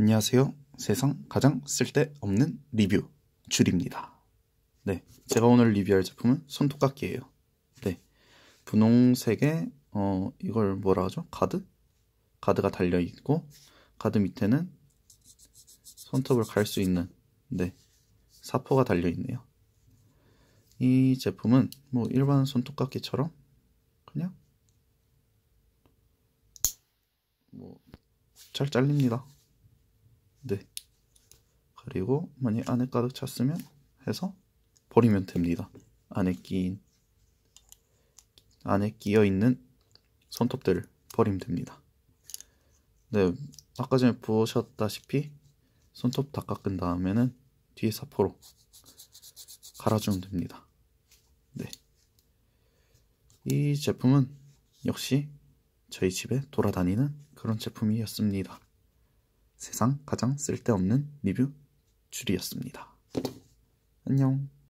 안녕하세요. 세상 가장 쓸데없는 리뷰 줄입니다. 네, 제가 오늘 리뷰할 제품은 손톱깎이에요. 네, 분홍색에 어 이걸 뭐라 하죠? 가드? 가드가 달려 있고 가드 밑에는 손톱을 갈 수 있는 네 사포가 달려 있네요. 이 제품은 뭐 일반 손톱깎이처럼 그냥 뭐 잘 잘립니다. 네. 그리고 만약 안에 가득 찼으면 해서 버리면 됩니다. 안에 끼인 안에 끼어 있는 손톱들을 버리면 됩니다. 네, 아까 전에 보셨다시피 손톱 다 깎은 다음에는 뒤에 사포로 갈아주면 됩니다. 네. 이 제품은 역시 저희 집에 돌아다니는 그런 제품이었습니다. 세상 가장 쓸데없는 리뷰 줄이었습니다. 안녕.